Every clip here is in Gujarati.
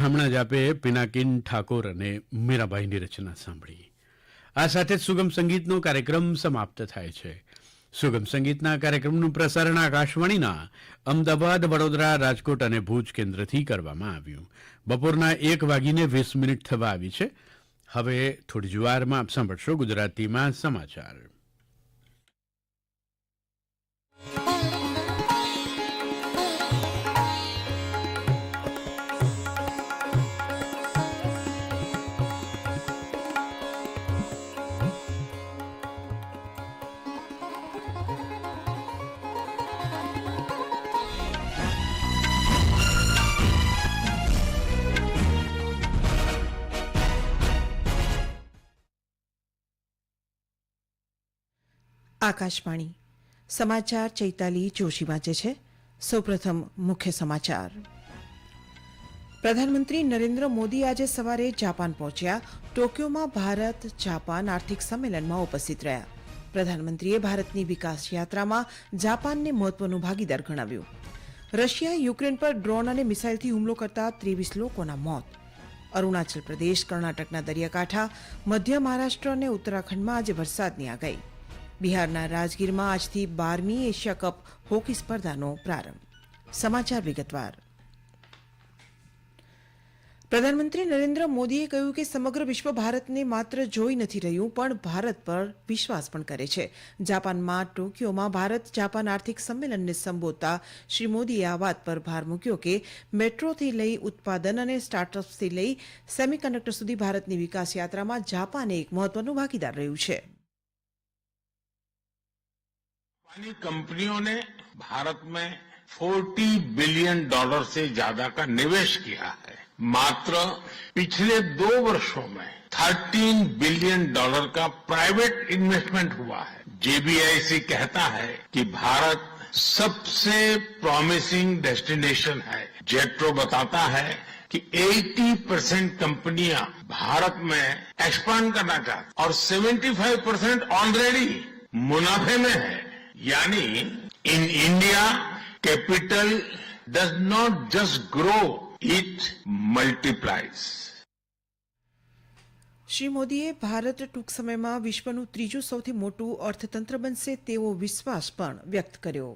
હમણાં જ આપે પિનાકિન ઠાકોર અને મીરાબાઈની રચના સાંભળી. આ સાથે જ સુગમ સંગીતનો કાર્યક્રમ સમાપ્ત થાય છે. સુગમ સંગીતના કાર્યક્રમનું પ્રસારણ આકાશવાણીના અમદાવાદ, વડોદરા, રાજકોટ અને ભુજ કેન્દ્રથી કરવામાં આવ્યું. બપોરના એક વાગીને વીસ મિનિટ થવા આવી છે. હવે થોડી જ વારમાં આપ સાંભળશો ગુજરાતીમાં સમાચાર. આકાશવાણી. સમાચાર ચૈતાલી જોશી વાંચે છે. સૌપ્રથમ મુખ્ય સમાચાર. પ્રધાનમંત્રી નરેન્દ્ર મોદી આજે સવારે જાપાન પહોંચ્યા. ટોક્યોમાં ભારત, જાપાન આર્થિક સંમેલનમાં ઉપસ્થિત રહ્યા. પ્રધાનમંત્રીએ ભારતની વિકાસ યાત્રામાં જાપાનને મહત્વનું ભાગીદાર ગણાવ્યું. રશિયાએ યુક્રેન પર ડ્રોન અને મિસાઇલથી હુમલો કરતા ત્રેવીસ લોકોના મોત. અરુણાચલ પ્રદેશ, કર્ણાટકના દરિયાકાંઠા, મધ્ય મહારાષ્ટ્ર અને ઉત્તરાખંડમાં આજે વરસાદની આગાહી. બિહારના રાજગીરમાં આજથી બારમી એશિયા કપ હોકી સ્પર્ધાનો પ્રારંભ. સમાચાર વિગતવાર. પ્રધાનમંત્રી નરેન્દ્ર મોદીએ કહ્યું કે સમગ્ર વિશ્વ ભારતને માત્ર જોઈ નથી રહ્યું, પણ ભારત પર વિશ્વાસ પણ કરે છે. જાપાનમાં, ટોક્યોમાં ભારત જાપાન આર્થિક સંમેલનને સંબોધતા શ્રી મોદીએ આ વાત પર ભાર મૂક્યો કે મેટ્રોથી લઈ ઉત્પાદન અને સ્ટાર્ટઅપ્સથી લઈ સેમિકન્ડક્ટર સુધી ભારતની વિકાસ યાત્રામાં જાપાન એક મહત્વનું ભાગીદાર રહ્યું છે. जापानी कंपनियों ने भारत में 40 बिलियन डॉलर से ज़्यादा का निवेश किया है। मात्र पिछले दो वर्षों में 13 बिलियन डॉलर का प्राइवेट इन्वेस्टमेंट हुआ है। जेबीआईसी कहता है कि भारत सबसे प्रॉमिसिंग डेस्टिनेशन है। जेट्रो बताता है कि 80 परसेंट कंपनियाँ भारत में एक्सपांड करना चाहती और 75 परसेंट ऑलरेडी मुनाफे में है। यानी in India capital does not just grow it multiplies Shri મોદીએ ભારત ટૂંક સમયમાં વિશ્વનું ત્રીજું સૌથી મોટું અર્થતંત્ર બનશે તેવો વિશ્વાસ પણ વ્યક્ત કર્યો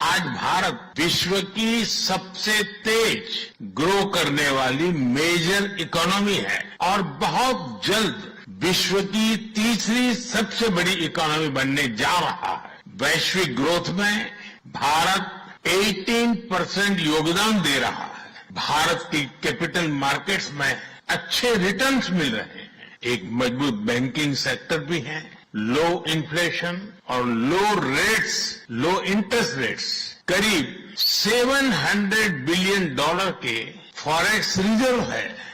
आज भारत विश्व की सबसे तेज ग्रो करने वाली मेजर इकोनॉमी है और बहुत जल्द विश्व की तीसरी सबसे बड़ी इकोनॉमी बनने जा रहा है। वैश्विक ग्रोथ में भारत 18 परसेंट योगदान दे रहा है। भारत की कैपिटल मार्केट्स में अच्छे रिटर्न्स मिल रहे हैं। एक मज़बूत बैंकिंग सेक्टर भी है। लो इन्फ्लेशन और low rates, low interest rates, करीब 700 बिलियन डॉलर के फॉरेक्स रिज़र्व है।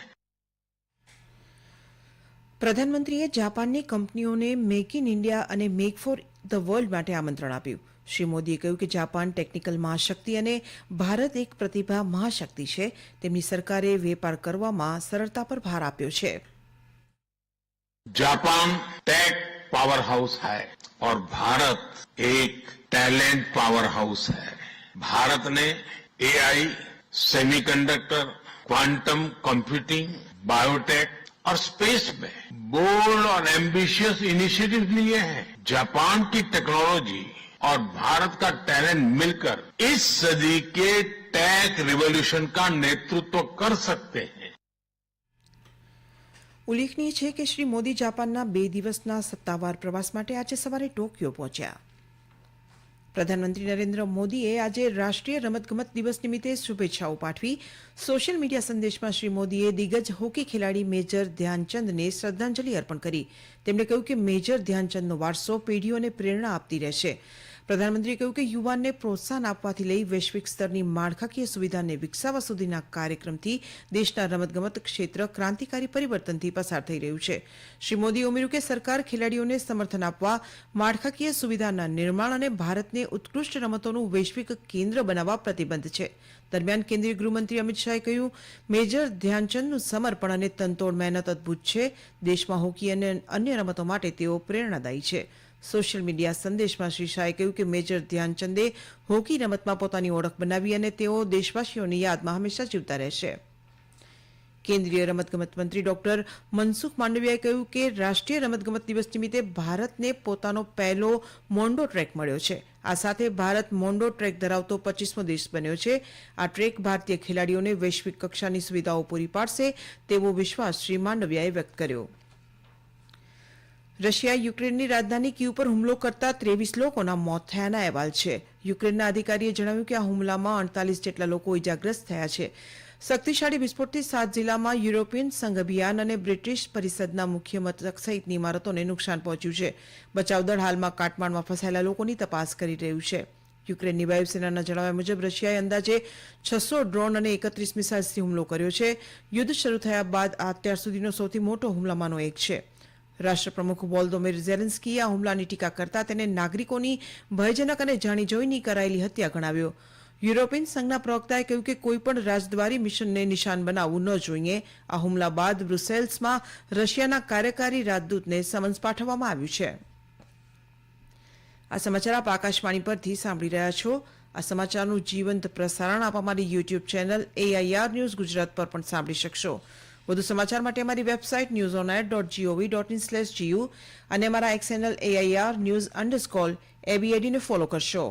પ્રધાનમંત્રીએ જાપાનની કંપનીઓને મેક ઇન ઇન્ડિયા અને મેક ફોર ધ વર્લ્ડ માટે આમંત્રણ આપ્યું શ્રી મોદીએ કહ્યું કે જાપાન ટેકનિકલ મહાશક્તિ અને ભારત એક પ્રતિભા મહાશક્તિ છે તેમની સરકારે વેપાર કરવામાં સરળતા પર ભાર આપ્યો છે जापान टेक पावर हाउस है और भारत एक टैलेंट पावर हाउस है भारत ने AI semiconductor quantum computing biotech और स्पेस में बोल्ड और एम्बिशियस इनिशिएटिव लिए हैं जापान की टेक्नोलॉजी और भारत का टैलेंट मिलकर इस सदी के टेक रिवॉल्यूशन का नेतृत्व कर सकते हैं ઉલ્લેખનીય છે કે શ્રી મોદી જાપાનના બે દિવસના સત્તાવાર પ્રવાસ માટે આજે સવારે ટોક્યો પહોંચ્યા પ્રધાનમંત્રી નરેન્દ્ર મોદીએ આજે રાષ્ટ્રીય રમતગમત દિવસ નિમિત્તે શુભેચ્છાઓ પાઠવી. સોશિયલ મીડિયા સંદેશમાં શ્રી મોદીએ દિગ્ગજ હોકી ખેલાડી મેજર ધ્યાનચંદને શ્રદ્ધાંજલિ અર્પણ કરી. તેમણે કહ્યું કે મેજર ધ્યાનચંદનો વારસો પેઢીઓને પ્રેરણા આપતી રહેશે. પ્રધાનમંત્રીએ કહ્યું કે યુવાનને પ્રોત્સાહન આપવાથી લઈ વૈશ્વિક સ્તરની માળખાકીય સુવિધાને વિકસાવવા સુધીના કાર્યક્રમથી દેશના રમતગમત ક્ષેત્ર ક્રાંતિકારી પરિવર્તનથી પસાર થઈ રહ્યું છે. શ્રી મોદીએ ઉમેર્યું કે સરકાર ખેલાડીઓને સમર્થન આપવા, માળખાકીય સુવિધાના નિર્માણ અને ભારતને ઉત્કૃષ્ટ રમતોનું વૈશ્વિક કેન્દ્ર બનાવવા પ્રતિબદ્ધ છે. દરમિયાન કેન્દ્રીય ગૃહમંત્રી અમિત શાહે કહ્યું, મેજર ધ્યાનચંદનું સમર્પણ અને તનતોડ મહેનત અદભુત છે. દેશમાં હોકી અને અન્ય રમતો માટે તેઓ પ્રેરણાદાયી છે. સોશિયલ મીડિયા સંદેશમાં શ્રી શાહે કહ્યું કે મેજર ધ્યાનચંદે હોકી રમતમાં પોતાની ઓળખ બનાવી અને તેઓ દેશવાસીઓની યાદમાં હંમેશા જીવતા રહેશે. કેન્દ્રીય રમતગમત મંત્રી ડોક્ટર મનસુખ માંડવિયાએ કહ્યું કે રાષ્ટ્રીય રમતગમત દિવસ નિમિત્તે ભારતને પોતાનો પહેલો મોન્ડો ટ્રેક મળ્યો છે. આ સાથે ભારત મોન્ડો ટ્રેક ધરાવતો પચીસમો દેશ બન્યો છે. આ ટ્રેક ભારતીય ખેલાડીઓને વૈશ્વિક કક્ષાની સુવિધાઓ પૂરી પાડશે તેવો વિશ્વાસ શ્રી માંડવિયાએ વ્યક્ત કર્યો. રશિયાએ યુક્રેનની રાજધાની કી ઉપર હુમલો કરતા ત્રેવીસ લોકોના મોત થયાના અહેવાલ છે. યુક્રેનના અધિકારીએ જણાવ્યું કે આ હુમલામાં અડતાલીસ જેટલા લોકો ઇજાગ્રસ્ત થયા છે. શક્તિશાળી વિસ્ફોટથી સાત જિલ્લામાં યુરોપિયન સંઘ અભિયાન અને બ્રિટિશ પરિષદના મુખ્ય મથક સહિતની ઇમારતોને નુકસાન પહોંચ્યું છે. બચાવ દળ હાલમાં કાટમાળમાં ફસાયેલા લોકોની તપાસ કરી રહ્યું છે. યુક્રેનની વાયુસેનાના જણાવ્યા મુજબ રશિયાએ અંદાજે છસો ડ્રોન અને એકત્રીસ મિસાઇલ્સથી હુમલો કર્યો છે. યુદ્ધ શરૂ થયા બાદ આ અત્યાર સુધીનો સૌથી મોટો હુમલામાંનો એક છે. રાષ્ટ્રપ્રમુખ વોલ્દોમીર ઝેલેન્સ્કીએ આ હુમલાની ટીકા કરતા તેને નાગરિકોની ભયજનક અને જાણી જોઈની કરાયેલી હત્યા ગણાવ્યો. યુરોપિયન સંઘના પ્રવક્તાએ કહ્યું કે કોઈપણ રાજદ્વારી મિશનને નિશાન બનાવવું ન જોઈએ. આ હુમલા બાદ બ્રુસેલ્સમાં રશિયાના કાર્યકારી રાજદૂતને સમન્સ પાઠવવામાં આવ્યું છે. આ સમાચાર આપ આકાશવાણી પરથી સાંભળી રહ્યા છો. આ સમાચારનું જીવંત પ્રસારણ આપ અમારી YouTube channel AIR news Gujarat પર પણ સાંભળી શકશો. વધુ સમાચાર માટે અમારી website news on air dot gov dot in slash GU અને અમારા X channel AIR news underscore એબીએડીને follow કરશો.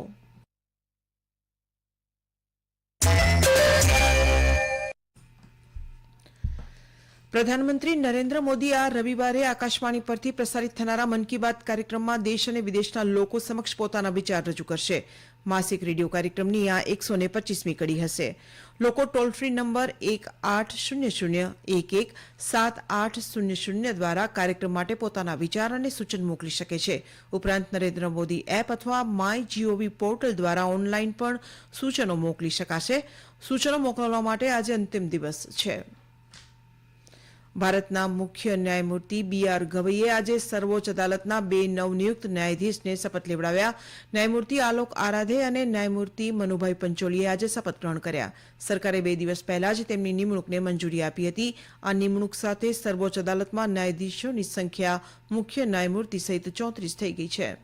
પ્રધાનમંત્રી નરેન્દ્ર મોદી આ રવિવારે આકાશવાણી પરથી પ્રસારિત થનારા મન કી બાત કાર્યક્રમમાં દેશ અને વિદેશના લોકો સમક્ષ પોતાના વિચાર રજૂ કરશે. માસિક રેડિયો કાર્યક્રમની આ એકસો ને પચીસમી કડી હશે. લોકો ટોલ ફ્રી નંબર એક આઠ શૂન્ય શૂન્ય એક એક સાત આઠ શૂન્ય શૂન્ય દ્વારા કાર્યક્રમ માટે પોતાના વિચાર અને સૂચન મોકલી શકે છે. ઉપરાંત નરેન્દ્ર મોદી એપ અથવા માય જીઓવી પોર્ટલ દ્વારા ઓનલાઈન પણ સૂચનો મોકલી શકાશે. સૂચનો મોકલવા માટે આજે અંતિમ દિવસ છે. ભારતના મુખ્ય ન્યાયમૂર્તિ બી આર ગવઈએ આજે સર્વોચ્ચ અદાલતના બે નવનિયુક્ત ન્યાયાધીશને શપથ લેવડાવ્યા. ન્યાયમૂર્તિ આલોક આરાધે અને ન્યાયમૂર્તિ મનુભાઈ પંચોલીએ આજે શપથ ગ્રહણ કર્યા. સરકારે બે દિવસ પહેલા જ તેમની નિમણૂકને મંજૂરી આપી હતી. આ નિમણૂક સાથે સર્વોચ્ચ અદાલતમાં ન્યાયાધીશોની સંખ્યા મુખ્ય ન્યાયમૂર્તિ સહિત ચોત્રીસ થઈ ગઈ છે.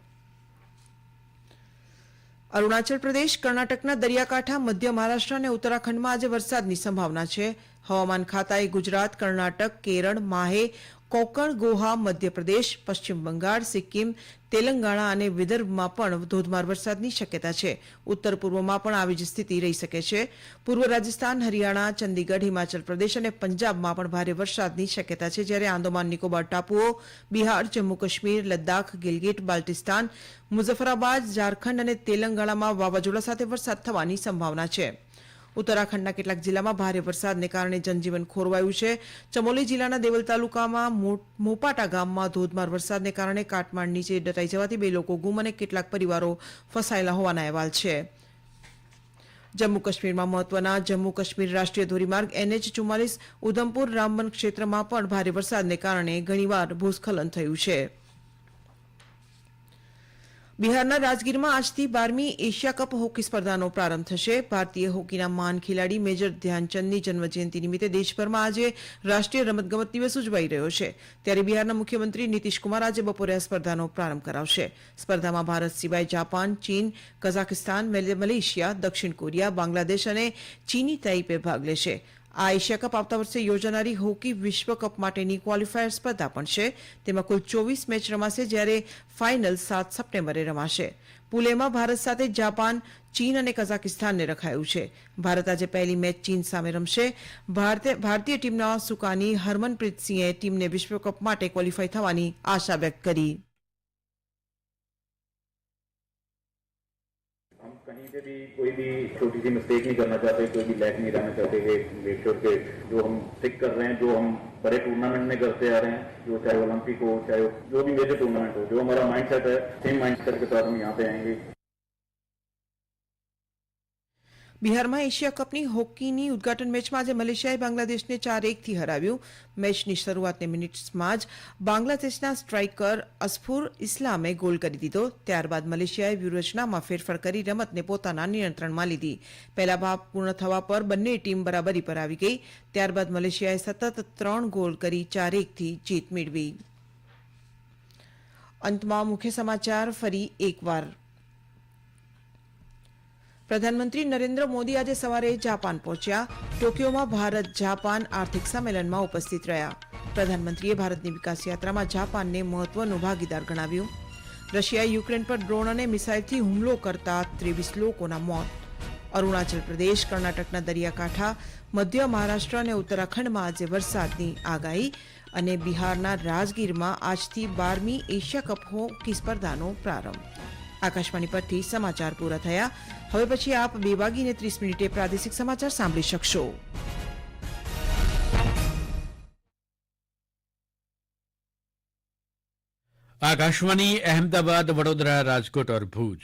અરુણાચલ પ્રદેશ, કર્ણાટકના દરિયાકાંઠા, મધ્ય મહારાષ્ટ્ર અને ઉત્તરાખંડમાં આજે વરસાદની સંભાવના છે. હવામાન ખાતાએ ગુજરાત, કર્ણાટક, કેરળ, માહે, કોકણ, ગોહા, મધ્યપ્રદેશ, પશ્ચિમ બંગાળ, સિક્કિમ, તેલંગાણા અને વિદર્ભમાં પણ ધોધમાર વરસાદની શક્યતા છે. ઉત્તર પૂર્વમાં પણ આવી જ સ્થિતિ રહી શકે છે. પૂર્વ રાજસ્થાન, હરિયાણા, ચંદીગઢ, હિમાચલ પ્રદેશ અને પંજાબમાં પણ ભારે વરસાદની શક્યતા છે. જ્યારે આંદોમાન નિકોબાર ટાપુઓ, બિહાર, જમ્મુ કાશ્મીર, લદ્દાખ, ગિલગિટ, બાલ્ટિસ્તાન, મુઝફ્ફરાબાદ, ઝારખંડ અને તેલંગાણામાં વાવાઝોડા સાથે વરસાદ થવાની સંભાવના છે. ઉત્તરાખંડના કેટલાક જિલ્લામાં ભારે વરસાદને કારણે જનજીવન ખોરવાયું છે. ચમોલી જિલ્લાના દેવલ તાલુકામાં મોપાટા ગામમાં ધોધમાર વરસાદને કારણે કાટમાળ નીચે દટાઈ જવાથી બે લોકો ગુમ અને કેટલાક પરિવારો ફસાયેલા હોવાના અહેવાલ છે. જમ્મુ કાશ્મીરમાં મહત્વના જમ્મુ કાશ્મીર રાષ્ટ્રીય ધોરીમાર્ગ એનએચ ચુમ્માલીસ ઉધમપુર રામબન ક્ષેત્રમાં પણ ભારે વરસાદને કારણે ઘણીવાર ભૂસ્ખલન થયું છે. બિહારના રાજગીરમાં આજથી બારમી એશિયા કપ હોકી સ્પર્ધાનો પ્રારંભ થશે. ભારતીય હોકીના મહાન ખેલાડી મેજર ધ્યાનચંદની જન્મજયંતિ નિમિત્તે દેશભરમાં આજે રાષ્ટ્રીય રમતગમત દિવસ ઉજવાઈ રહ્યો છે. ત્યારે બિહારના મુખ્યમંત્રી નીતિશ કુમાર આજે બપોરે આ સ્પર્ધાનો પ્રારંભ કરાવશે. સ્પર્ધામાં ભારત સિવાય જાપાન, ચીન કઝાકિસ્તાન મેલે- મલેશિયા, દક્ષિણ કોરિયા, બાંગ્લાદેશ અને ચીની તાઇપે ભાગ લેશે. આ એશિયા કપ આવતા વર્ષે યોજાનારી હોકી વિશ્વ કપ માટેની ક્વોલિફાયર સ્પર્ધા પણ છે. તેમાં કુલ ચોવીસ મેચ રમાશે જ્યારે ફાઇનલ સાત સપ્ટેમ્બરે રમાશે. પુલેમાં ભારત સાથે જાપાન, ચીન અને કઝાકિસ્તાનને રખાયું છે. ભારત આજે પહેલી મેચ ચીન સામે રમશે. ભારતે- ભારતીય ટીમના સુકાની હરમનપ્રીત સિંહે ટીમને વિશ્વકપ માટે ક્વોલિફાય થવાની આશા વ્યક્ત કરી. कोई भी छोटी सी मिस्टेक नहीं करना चाहते, कोई भी लैक नहीं रहना चाहते मेक श्योर के जो हम टिक कर रहे हैं, जो हम बड़े टूर्नामेंट में करते आ रहे हैं, जो चाहे ओलंपिक हो, चाहे जो भी मेजर टूर्नामेंट हो, जो हमारा माइंड सेट है सेम माइंड सेट के साथ हम यहाँ पे आएँगे। બિહારમાં એશિયા કપની હોકીની ઉદઘાટન મેચમાં આજે મલેશિયાએ બાંગ્લાદેશને ચાર એકથી હરાવ્યું. મેચની શરૂઆતની મિનિટ્સમાં જ બાંગ્લાદેશના સ્ટ્રાઇકર અસફુર ઇસ્લામે ગોલ કરી દીધો. ત્યારબાદ મલેશિયાએ વ્યૂહરચનામાં ફેરફાર કરી રમતને પોતાના નિયંત્રણમાં લીધી. પહેલા ભાગ પૂર્ણ થવા પર બંને ટીમ બરાબરી પર આવી ગઈ. ત્યારબાદ મલેશિયાએ સતત ત્રણ ગોલ કરી ચાર એકથી જીત મેળવી. અંતમાં મુખ્ય સમાચાર ફરી એકવાર. પ્રધાનમંત્રી નરેન્દ્ર મોદી આજે સવારે જાપાન પહોંચ્યા. ટોક્યોમાં ભારત, જાપાન આર્થિક સંમેલનમાં ઉપસ્થિત રહ્યા. પ્રધાનમંત્રીએ ભારતની વિકાસ યાત્રામાં જાપાનને મહત્વનો ભાગીદાર ગણાવ્યું. રશિયાએ યુક્રેન પર ડ્રોન અને મિસાઇલથી હુમલો કરતા ત્રેવીસ લોકોના મોત. અરુણાચલ પ્રદેશ, કર્ણાટકના દરિયાકાંઠા, મધ્ય મહારાષ્ટ્ર અને ઉત્તરાખંડમાં આજે વરસાદની આગાહી અને બિહારના રાજગીરમાં આજથી બારમી એશિયા કપ હોકી સ્પર્ધાનો પ્રારંભ. આકાશવાણી પરથી સમાચાર પૂરા થયા. હવે પછી આપ બે વાગીને ત્રીસ મિનિટે પ્રાદેશિક સમાચાર સાંભળી શકશો. આકાશવાણી અહેમદાબાદ, વડોદરા, રાજકોટ ઓર ભુજ.